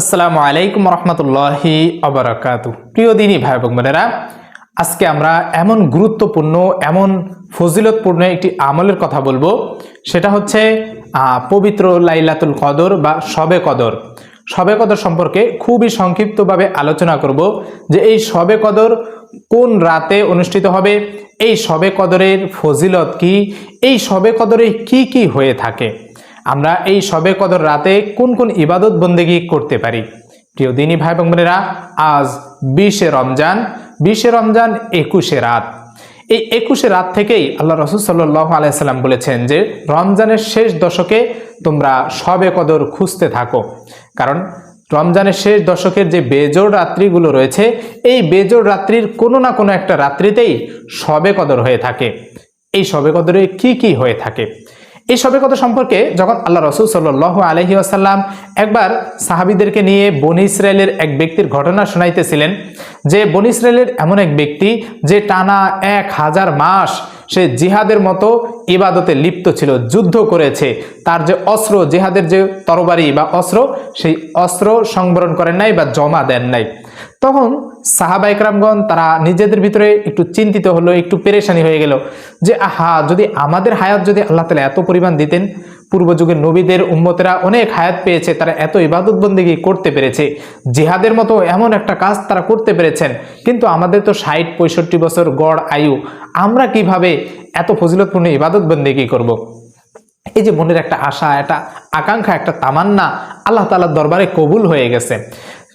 আসসালামু আলাইকুম রহমতুল্লাহি আবরাকাতু প্রিয় দিনী ভাই বোনেরা, আজকে আমরা এমন গুরুত্বপূর্ণ, এমন ফজিলতপূর্ণ একটি আমলের কথা বলব। সেটা হচ্ছে পবিত্র লাইলাতুল কদর বা শবে কদর। শবে কদর সম্পর্কে খুবই সংক্ষিপ্তভাবে আলোচনা করব যে এই শবে কদর কোন রাতে অনুষ্ঠিত হবে, এই শবে কদরের ফজিলত কি, এই শবে কদরে কি কি হয়ে থাকে। আমরা এই শবে কদর রাতে কোন কোন ইবাদত বন্দেগি করতে পারি? প্রিয় দিনী ভাই এবং বোনেরা, আজ বিশে রমজান বিশে রমজান একুশে রাত। এই একুশে রাত থেকেই আল্লাহ রসুল সাল্লাহ আলাইসাল্লাম বলেছেন যে, রমজানের শেষ দশকে তোমরা শবে কদর খুঁজতে থাকো। কারণ রমজানের শেষ দশকের যে বেজোড় রাত্রিগুলো রয়েছে, এই বেজোড় রাত্রির কোনো না কোনো একটা রাত্রিতেই শবে কদর হয়ে থাকে। এই শবে কদরে কি কি হয়ে থাকে? এই সবে কথা সম্পর্কে যখন আল্লাহ রসুল সাল্লাহ আলহি আসাল্লাম একবার সাহাবিদেরকে নিয়ে বন ইসরায়েলের এক ব্যক্তির ঘটনা শোনাইতেছিলেন, যে বন ইসরায়েলের এমন এক ব্যক্তি যে টানা এক হাজার মাস সে জিহাদের মতো ইবাদতে লিপ্ত ছিল, যুদ্ধ করেছে। তার যে অস্ত্র, জিহাদের যে তরবারি বা অস্ত্র, সেই অস্ত্র সংবরণ করেন নাই বা জমা দেন নাই। তখন সাহাবা একরামগণ তারা নিজেদের ভিতরে একটু চিন্তিত হলো, একটু পেরেশানি হয়ে গেল যে, আহা, যদি আমাদের হায়াত যদি আল্লাহ তালা এত পরিমাণ দিতেন পূর্ব যুগের নবীদের উম্মতেরা অনেক হায়াত পেয়েছে, তারা এত ইবাদত বন্দিগি করতে পেরেছে মতো এমন একটা কাজ তারা করতে পেরেছেন, কিন্তু আমাদের তো ষাট, পঁয়ষট্টি বছর গড় আয়ু, আমরা কীভাবে এত ফজিলতপূর্ণ ইবাদত বন্দিগি করব। এই যে মনের একটা আশা, একটা আকাঙ্ক্ষা, একটা তামান্না আল্লাহ তালার দরবারে কবুল হয়ে গেছে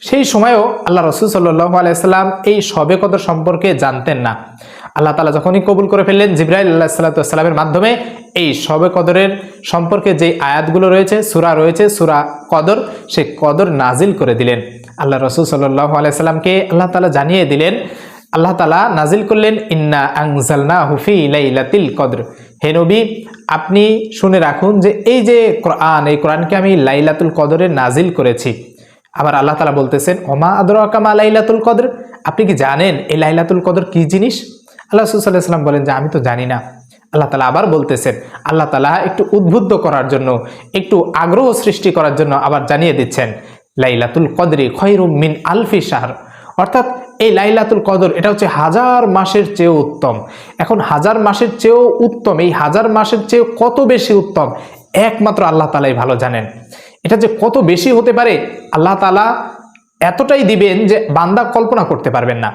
সেই সময়ও আল্লাহ রসুল সাল্লাহ আলাইসাল্লাম এই সবে কদর সম্পর্কে জানতেন না। আল্লাহ তালা যখনই কবুল করে ফেললেন, জিব্রাইল আল্লাহ সাল্লাতামের মাধ্যমে এই সবে কদরের সম্পর্কে যে আয়াতগুলো রয়েছে, সুরা রয়েছে, সুরা কদর, সে কদর নাজিল করে দিলেন। আল্লাহ রসুল সাল্লাহ আলাইসাল্লামকে আল্লাহ তালা জানিয়ে দিলেন, আল্লাহ তালা নাজিল করলেন, ইন্না আংজালনা হুফি লাইলাতিল কদর। হে নবী, আপনি শুনে রাখুন যে এই যে কোরআন, এই কোরআনকে আমি লাইলাতুল কদরে নাজিল করেছি। আবার আল্লাহ তালা বলতেছেন, ওমা আদরাকামা লাইলাতুল কদর? আপনি কি জানেন এই লাইলাতুল কদর কি জিনিস? আল্লাহ সাল্লাম বলেন যে, আমি তো জানি না। আল্লাহ তালা আবার বলতেছেন, আল্লাহ তালা একটু উদ্বুদ্ধ করার জন্য, একটু আগ্রহ সৃষ্টি করার জন্য আবার জানিয়ে দিচ্ছেন, লাইলাতুল কদরি খৈরুম মিন আলফি শাহর। অর্থাৎ এই লাইলাতুল কদর, এটা হচ্ছে হাজার মাসের চেয়েও উত্তম। এখন হাজার মাসের চেয়েও উত্তম, এই হাজার মাসের চেয়েও কত বেশি উত্তম, একমাত্র আল্লাহ তালাই ভালো জানেন। এটা যে কত বেশি হতে পারে, আল্লাহ তালা এতটাই দিবেন যে বান্দা কল্পনা করতে পারবেন না।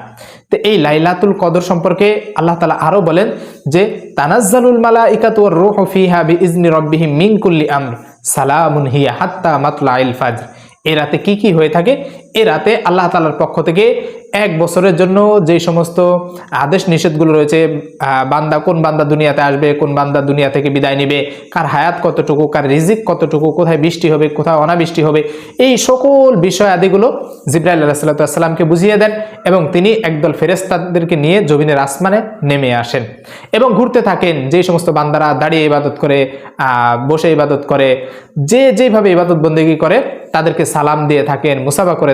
তো এই লাইলাতুল কদর সম্পর্কে আল্লাহ তালা আরও বলেন যে, তানাজ্জালুল মালা ইকাতুর রোহ ফিহা বি ইজনি রব্বিহি মিনকুল্লি আমর সালামুন হিয়া হাত্তা মাতলা ইল ফাজর। এ রাতে কী কী হয়ে থাকে? এ রাতে আল্লাহ তালার পক্ষ থেকে এক বছরের জন্য যে সমস্ত আদেশ নিষেধগুলো রয়েছে বান্দা কোন বান্দা দুনিয়াতে আসবে, কোন বান্দা দুনিয়া থেকে বিদায় নেবে, কার হায়াত কতটুকু, কার রিজিক কতটুকু, কোথায় বৃষ্টি হবে, কোথায় অনাবৃষ্টি হবে, এই সকল বিষয় আদিগুলো জিব্রাইল আল্লাহ সাল্লাতামকে বুঝিয়ে দেন এবং তিনি একদল ফেরেস্তাদেরকে নিয়ে জমিনের আসমানে নেমে আসেন এবং ঘুরতে থাকেন। যে সমস্ত বান্দারা দাঁড়িয়ে ইবাদত করে বসে ইবাদত করে, যে যেভাবে ইবাদত বন্দেগী করে তাদেরকে সালাম দিয়ে থাকেন, মুসাফা করে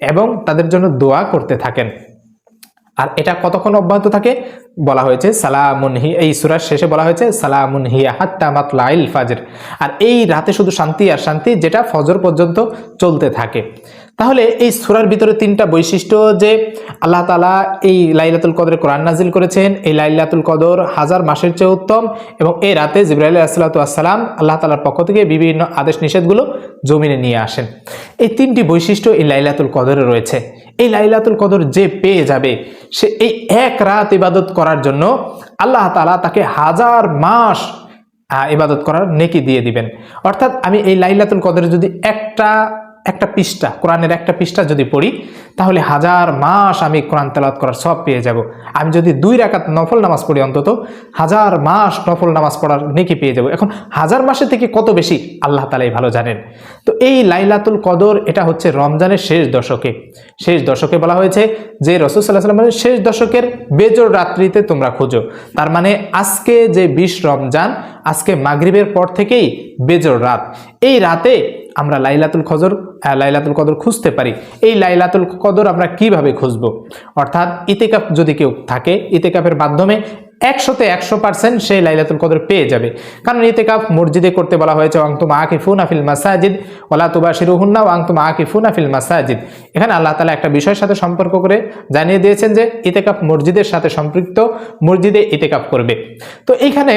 এবং তাদের জন্য দোয়া করতে থাকেন। আর এটা কতক্ষণ অব্যাহত থাকে? বলা হয়েছে, সালামুন হি এই সুরার শেষে বলা হয়েছে, সালামুন হিয়া হাত্তা মাতলাইল ফাজর। আর এই রাতে শুধু শান্তি আর শান্তি, যেটা ফজর পর্যন্ত চলতে থাকে। তাহলে এই সুরার ভিতরে তিনটা বৈশিষ্ট্য যে আল্লাহ তালা এই লাইলাতুল কদরে কোরআন নাজিল করেছেন, এই লাইলাতুল কদর হাজার মাসের চেয়ে উত্তম এবং এই রাতে জিব্রাইল আসসালাতাম আল্লাহ তালার পক্ষ থেকে বিভিন্ন আদেশ নিষেধগুলো জমিনে নিয়ে আসেন। এই তিনটি বৈশিষ্ট্য এই লাইলাতুল কদরে রয়েছে। এই লাইলাতুল কদর যে পেয়ে যাবে, সে এই এক রাত ইবাদত করার জন্য আল্লাহ তালা তাকে হাজার মাস ইবাদত করার নেকি দিয়ে দিবেন। অর্থাৎ আমি এই লাইলাতুল কদরে যদি একটা একটা পৃষ্ঠা কোরআনের একটা পৃষ্ঠা যদি পড়ি তাহলে হাজার মাস আমি কোরআন তেলাওয়াত করার সব পেয়ে যাব। আমি যদি দুই রাকাত নফল নামাজ পড়ি অন্তত হাজার মাস নফল নামাজ পড়ার নেকি পেয়ে যাব। এখন হাজার মাসের থেকে কত বেশি? আল্লাহ তালাই ভালো জানেন। তো এই লাইলাতুল কদর এটা হচ্ছে রমজানের শেষ দশকে। শেষ দশকে বলা হয়েছে যে রসুল সাল্লাহ সাল্লাম বলেন, শেষ দশকের বেজোর রাত্রিতে তোমরা খোঁজো। তার মানে আজকে যে বিশ রমজান আজকে মাগরিবের পর থেকেই বেজোর রাত। এই রাতে আমরা লাইলাতুল কদর লাইলাতুল কদর খুঁজতে পারি। এই লাইলাতুল কদর আমরা কীভাবে খুঁজবো? অর্থাৎ ইতেকাপ যদি কেউ থাকে ইতেকাপের মাধ্যমে একশোতে একশো পার্সেন্ট সেই লাইলাতুল কদর পেয়ে যাবে। কারণ ইতেকাফ মসজিদে করতে বলা হয়েছে অংতুম আকিফুন আফিল মাসাজিদ ওলা তুবা শিরুহুন্না ওয়াংতুম আকিফুন আফিল মাসাজিদ। এখানে আল্লাহ তালা একটা বিষয়ের সাথে সম্পর্ক করে জানিয়ে দিয়েছেন যে, ইতেকাফ মসজিদের সাথে সম্পৃক্ত, মসজিদে ইতেকাফ করবে। তো এইখানে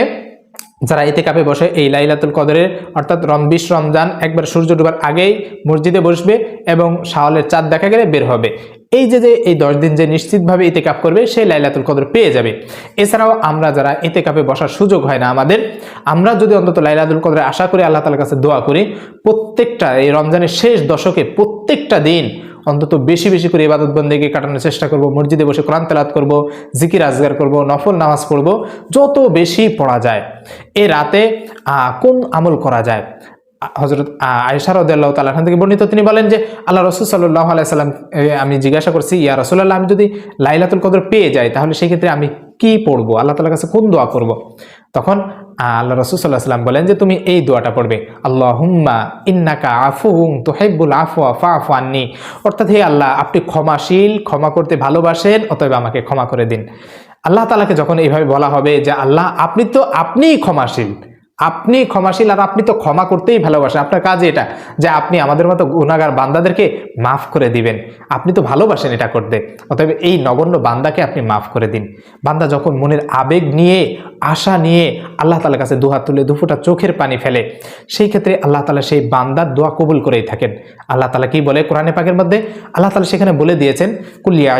যারা এতে কাপে বসে এই লাইলাতুল কদরের, অর্থাৎ রমবিশ রমজান একবার সূর্য ডুবার আগেই মসজিদে বসবে এবং শাওয়ালের চাঁদ দেখা গেলে বের হবে। এই যে যে এই দশ দিন যে নিশ্চিতভাবে এতে কাপ করবে, সেই লাইলাতুল কদর পেয়ে যাবে। এছাড়াও আমরা যারা এতে কাপে বসার সুযোগ হয় না আমাদের, আমরা যদি অন্তত লাইলাতুল কদরে আশা করি, আল্লাহ তালার কাছে দোয়া করি, প্রত্যেকটা এই রমজানের শেষ দশকে প্রত্যেকটা দিন অন্তত বেশি বেশি করে ইবাদত বন্দেকে কাটানোর চেষ্টা করব, মসজিদে বসে কোরআন তেলাত করব, জিকির আজগার করব, নফল নামাজ পড়ব, যত বেশি পড়া যায়। এ রাতে কোন আমল করা যায়? হজরত আয়সার উদ্দাল্লাহ তালাহান থেকে বর্ণিত, তিনি বলেন যে, আল্লাহ রসুল সাল্লাহ আলাইসাল্লাম আমি জিজ্ঞাসা করছি, ইয়া রসুল্লাহ আমি যদি লাইলাতুল কদর পেয়ে যাই, তাহলে সেক্ষেত্রে আমি কি পড়ব? আল্লাহ তালার কাছে কোন দোয়া করব। তখন আল্লাহ রসুল সাল্লাহ সাল্লাম বলেন যে, তুমি এই দোয়াটা পড়বে। আল্লাহ হুম্মা ইন্নাকা আফু হুম তো তোহেব্বুল আফু আফা আফু আন্নি। অর্থাৎ, হে আল্লাহ, আপনি ক্ষমাশীল, ক্ষমা করতে ভালোবাসেন, অতএব আমাকে ক্ষমা করে দিন। আল্লাহ তালাকে যখন এইভাবে বলা হবে যে, আল্লাহ, আপনি তো আপনিই ক্ষমাশীল। আপনি ক্ষমাশীল আর আপনি তো ক্ষমা করতেই ভালোবাসেন। আপনার কাজ এটা যে আপনি আমাদের মতো গুণাগার বান্দাদেরকে মাফ করে দিবেন। আপনি তো ভালোবাসেন এটা করতে। অতএব এই নগণ্য বান্দাকে আপনি মাফ করে দিন। বান্দা যখন মনের আবেগ নিয়ে, আশা নিয়ে আল্লাহ তালার কাছে দুহাত তুলে, দুফোটা চোখের পানি ফেলে, সেই ক্ষেত্রে আল্লাহ তালা সেই বান্দার দোয়া কবুল করেই থাকেন। আল্লাহ তালা কি বলে কোরআনে পাকের মধ্যে? আল্লাহ তালা সেখানে বলে দিয়েছেন কুলিয়া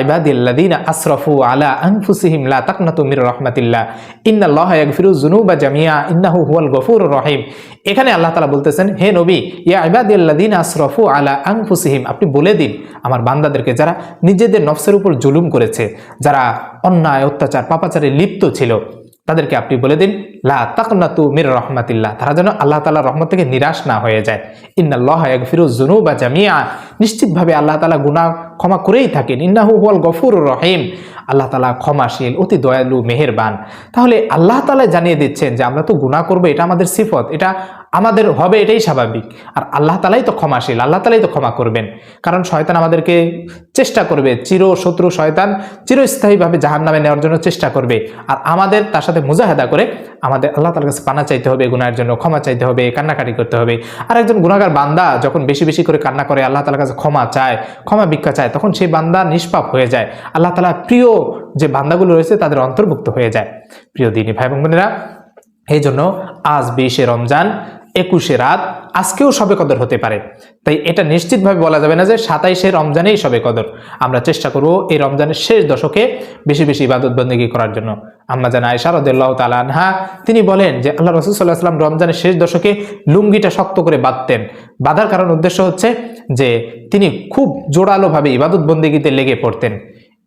আশরফু আলা আনফুসিহিম লা তাকনাতু মির রহমাতিল্লাহ। ইন্নাল্লাহ ইয়াগফিরু জামিয়া গফুর রহিম। এখানে আল্লাহ তালা বলতেছেন, হে নবী, ইয়া ইবাদিল্লাদিন আশরফু আলা আনফুসিহিম, আপনি বলে দিন আমার বান্দাদেরকে যারা নিজেদের নফসের উপর জুলুম করেছে, যারা অন্যায়, অত্যাচার, পাপাচারে লিপ্ত ছিল, তাদেরকে আপনি বলে দিন, লা তাকনাতু মির রহমাতিল্লাহ, তারা যেন আল্লাহ তাআলার রহমত থেকে নিরাশ না হয়ে যায়। ইন্নাল্লাহ ইয়াগফিরু যুনুবা জামিয়া নিশ্চিতভাবে আল্লাহ তালা গুনাহ ক্ষমা করেই থাকেন। ইন্নাহু হুয়াল গফুরুর রহিম। আল্লাহ তাআলা ক্ষমাশীল, অতি দয়ালু, মেহেরবান। তাহলে আল্লাহ তাআলা জানিয়ে দিচ্ছেন যে আমরা তো গুনাহ করব, এটা আমাদের সিফত, এটা আমাদের হবে, এটাই স্বাভাবিক। আর আল্লাহ তালাই তো ক্ষমাশীল, আল্লাহ তালাই তো ক্ষমা করবেন। কারণ শয়তান আমাদেরকে চেষ্টা করবে, চির শত্রু শয়তান চিরস্থায়ীভাবে জাহান নামে নেওয়ার জন্য চেষ্টা করবে। আর আমাদের তার সাথে মুজাহেদা করে আমাদের আল্লাহ তালার কাছে পানা চাইতে হবে গুনার জন্য ক্ষমা চাইতে হবে, কান্নাকাটি করতে হবে। আর একজন গুণাগার বান্দা যখন বেশি বেশি করে কান্না করে, আল্লাহ তালার কাছে ক্ষমা চায়, ক্ষমা ভিক্ষা চায় তখন সেই বান্দা নিষ্পাপ হয়ে যায়। আল্লাহ তালা প্রিয় যে বান্দাগুলো রয়েছে, তাদের অন্তর্ভুক্ত হয়ে যায়। প্রিয় দিনী ভাই এবং বোনেরা, এই জন্য আজ বিশে রমজান একুশে রাত, আজকেও সবে কদর হতে পারে। তাই এটা নিশ্চিতভাবে বলা যাবে না যে সাতাইশে রমজানেই সবে কদর। আমরা চেষ্টা করব এই রমজানের শেষ দশকে বেশি বেশি ইবাদত বন্দী করার জন্য। আম্মা জানা আয়সা রদুল্লাহ তালা আনহা, তিনি বলেন যে আল্লাহ রসুল সাল্লাহ সাল্লাম রমজানের শেষ দশকে লুঙ্গিটা শক্ত করে বাঁধতেন। বাঁধার কারণ উদ্দেশ্য হচ্ছে যে তিনি খুব জোরালোভাবে ইবাদত বন্দিগিতে লেগে পড়তেন।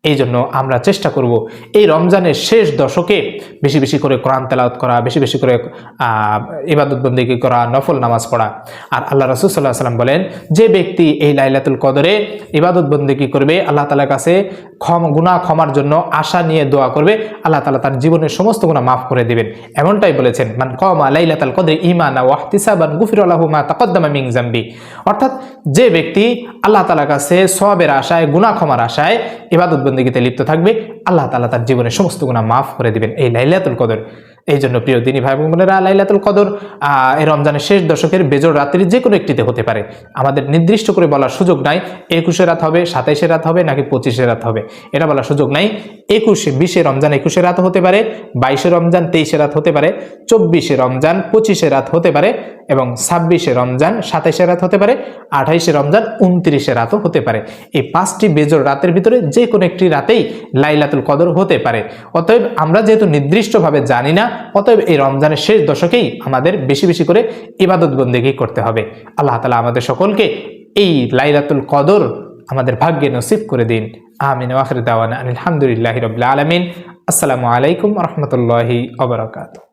এই জন্য আমরা চেষ্টা করব এই রমজানের শেষ দশকে বেশি বেশি করে কোরআন তেলাওত করা বেশি বেশি করে আহ, ইবাদত বন্দিগি করা নফল নামাজ পড়া। আর আল্লাহ রসুল সাল্লাহ সাল্লাম বলেন যে ব্যক্তি এই লাইলাতুল কদরে ইবাদত বন্দিগি করবে আল্লাহ তালার কাছে ক্ষম গুণা ক্ষমার জন্য আশা নিয়ে দোয়া করবে আল্লাহ তালা তার জীবনের সমস্ত গুণা মাফ করে দেবেন। এমনটাই বলেছেন মান কমা লাইলাতাল কদরে ইমানা ওয়াহতিসাবান গুফির আল্লাহ মা তাকদ্দামা মিং জাম্বি অর্থাৎ যে ব্যক্তি আল্লাহ তালার কাছে সবের আশায় গুণা ক্ষমার আশায় ইবাদত বন্দিগিতে লিপ্ত থাকবে, আল্লাহ তালা তার জীবনের সমস্ত গুণা মাফ করে দিবেন। এই লাইলাতুল কদর। এই জন্য প্রিয় দিনী ভাই বোনেরা, লাইলাতুল কদর এই রমজানের শেষ দশকের বেজর রাত্রি যে কোনো একটিতে হতে পারে। আমাদের নির্দিষ্ট করে বলার সুযোগ নাই, একুশে রাত হবে, সাতাইশে রাত হবে, নাকি পঁচিশে রাত হবে। এটা বলার সুযোগ নাই। একুশে, বিশে রমজান একুশে রাত হতে পারে, বাইশে রমজান তেইশে রাত হতে পারে, চব্বিশে রমজান পঁচিশে রাত হতে পারে এবং ছাব্বিশে রমজান সাতাইশে রাত হতে পারে, আঠাইশে রমজান উনত্রিশে রাতও হতে পারে। এই পাঁচটি বেজর রাতের ভিতরে যে কোনো একটি রাতেই লাইলাতুল কদর হতে পারে। অতএব আমরা যেহেতু নির্দিষ্টভাবে জানি না অতএব এই রমজানের শেষ দশকেই আমাদের বেশি বেশি করে ইবাদত বন্দেগী করতে হবে। আল্লাহ তালা আমাদের সকলকে এই লাইলাতুল কদর আমাদের ভাগ্যে নসিব করে দিন। আমিন। ওয়াখর দাওয়ান আলহামদুলিল্লাহ রবিল্লা আলমিন। আসসালামু আলাইকুম রহমতুল্লাহি আবরকাত